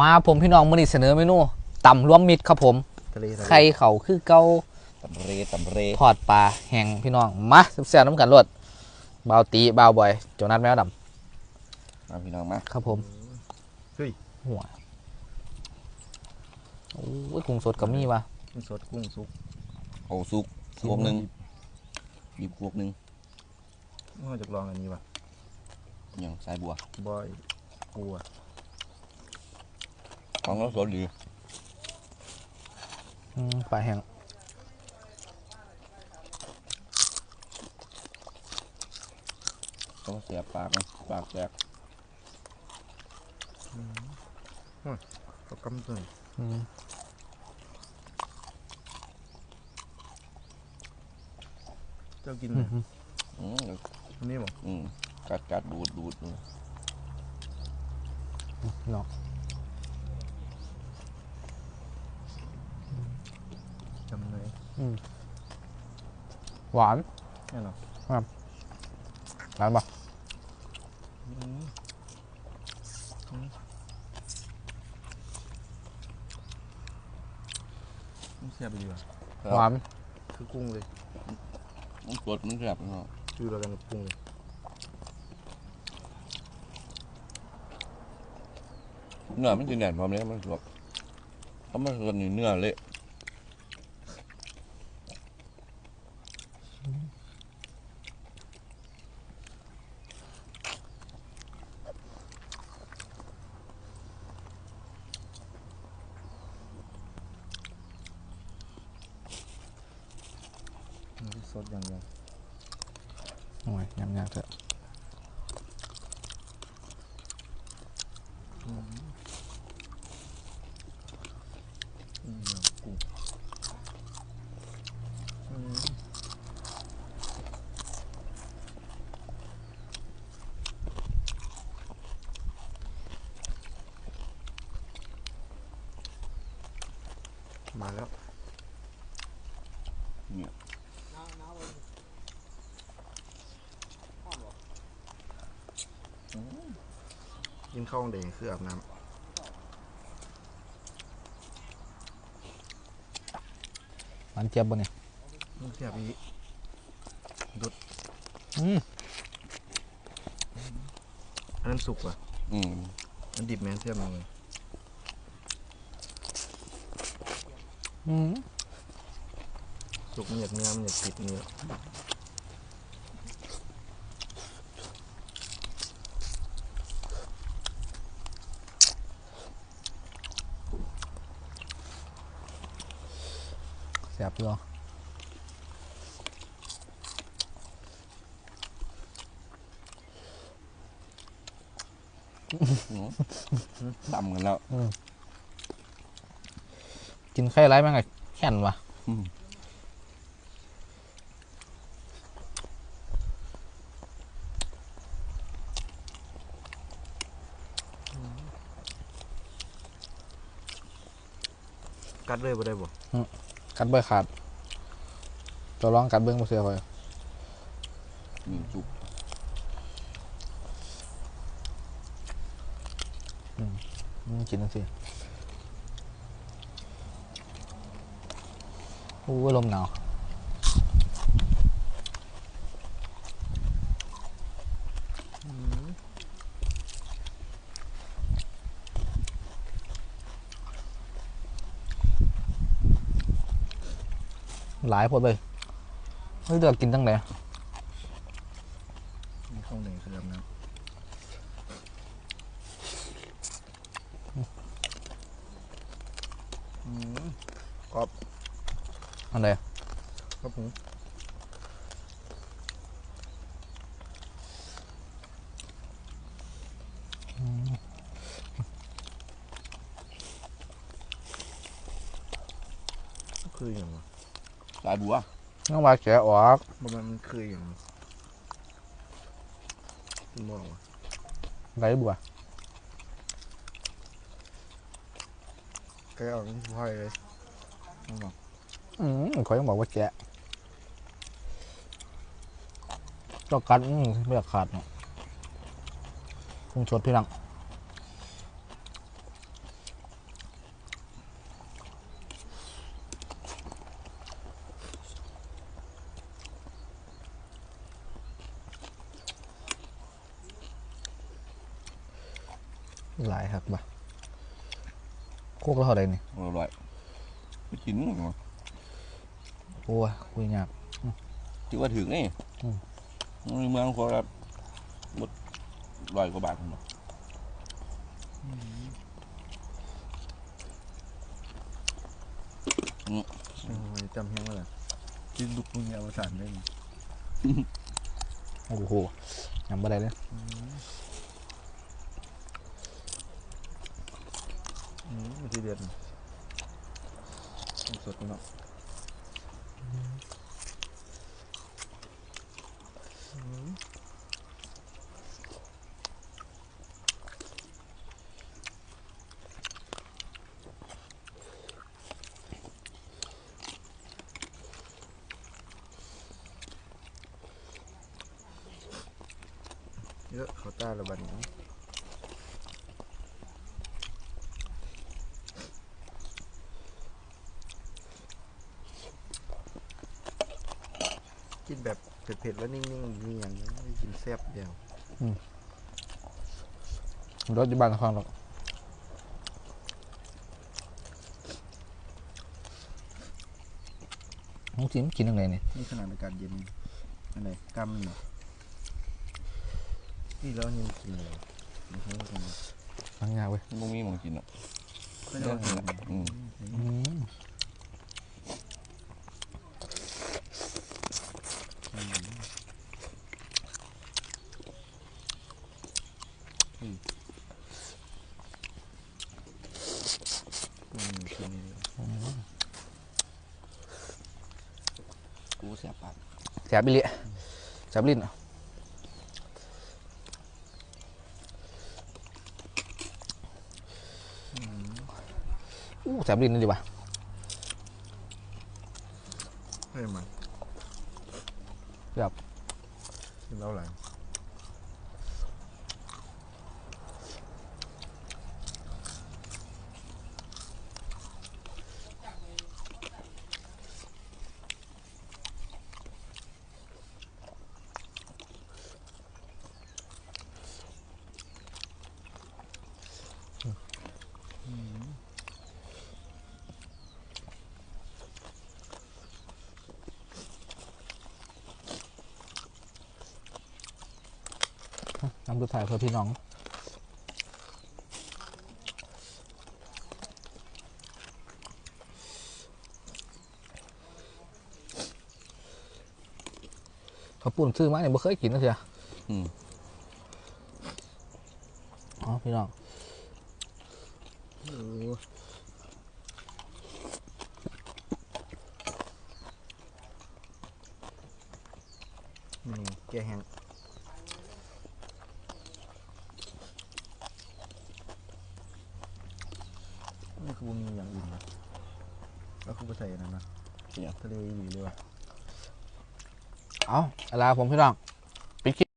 มาผมพี่น้องมื้อนี้เสนอเมนูตำรวมมิตรครับผมทะเลทะเลไข่เขาคือเกาตำเรตำเรทอดปลาแห้งพี่น้องมาแซ่บๆน้ำกันรวดเบาวตีเบาวบอยโจนัสแมวดมาพี่น้องมาำครับผมเฮ้ยหัวโอ้ยกุ้งสดกับมีวะกุ้งสดกุ้งสุกเอาซุกพวกหนึ่งบีบพวกหนึ่งน่าจะลองอันนี้ว่ะอย่างสายบัวบอยกัว ของเราสดดีอืมปลาแห้งต้องเสียปากนะปากแตกกับกำตึงเจ้ากินอืมอืมอันนี้บ่อืมกัดกัดดูดดูดดูพี่น้อง จำเลยหวานแน่นอนหวานปะมันเสียไปดีว่ะหวานคือกุ้งเลยมันสดมันแซ่บพี่น้องคือเรากันกับกุ้งเลยเนื้อมันจะแน่นพร้อมเลยมันสดเพราะมันสดนี่เนื้อเละ มันคือสดอย่างเดียว โอ้ยยำๆเถอะอืมเดี๋ยวกุ้งอืมมาแล้ว เนี่ย กินข้าวแดงคืออาบน้หวานเจี๊ยบปะเนี่ยำมันเสียบอีกอืมอันนั้นสุกว่ะ อืมอันดิบแมนเสียบมาเลยอืมสุกมันอยากเนื้อมันอยากติดเนื้อ ซ่บพี่น้องดำกันแล้วกินไข่ไรแม่งไงแข็นวะอืมกัดเลยบ่ได้บ่ กัดเบอร์ขาดตัวร้องกัดเบิ้งมาเสียไปนี่จุกอืมกินนั่นสิโอ้ยลมหนาว หลายพดเลยเฮ้ยเดือกกินตั้งไหนมีข้าวแดงคืออาบน้ำอืมอันไหนครับผมคืออย่างวะ สายบัวน้องว่าแกะออกประมาณมันคืออย่างวะคุณบอกว่าไรบัวแกออกนี่พ่อยเลยคุณบอกอืมเขายังบอกว่าแกะต้องกัดอืมไม่อยากขาดเนาะพุงชดพี่นัง หลายครับบ่โคกแล้วเท่าไรนี่อร่อยไปกินมั้งโอ้ยคุยยากถือว่าถึงนี่อืมในเมืองเขาแบบหมดร้อยกว่าบาทเนาะโอ้ยจำเพียงว่าอะไรกินลูกมึงเอาสารได้ไหมโอ้โหยำบ่ได้เลย อืมวิธีเด็ดสดเนาะเยอะเขาตาระบาดนี้ กินแบบเผ็ดๆแล้วนิ่งๆมีอย่างนี้ไม่กินแซ่บเดียวรถอยู่บ้านนครหรอกน้องจิมกินยังไงเนี่ยนี่ขนาดอากาศเย็นอันไหนกำมันเหรอนี่แล้วยังกินเลยไม่ใช่ว่ากันนะฟังยากเว้ยมันมีหมองกินอะก็จะกินอืมอืม อืมกินนี่เลย กูเสียบปากแสบบิเละแสบลิ้นอะอู้แสบลิ้นนี่ดีว่ะเฮ้ยมันครับกินแล้วหลัง น้ำดูถ่ายเพื่อพี่น้องเขาวปุ่นซื้อมาเนี่ยบ่เคยกินนะเสียอืม อ๋อพี่น้องโอ้นี่แกแห้ง นี่คือบ่มีอย่างอื่นนะแล้วคือบ่ใส่อันนั้นนะเสียบทะเลอีหลีเลยว่ะ เอาเวลาผมพี่น้อง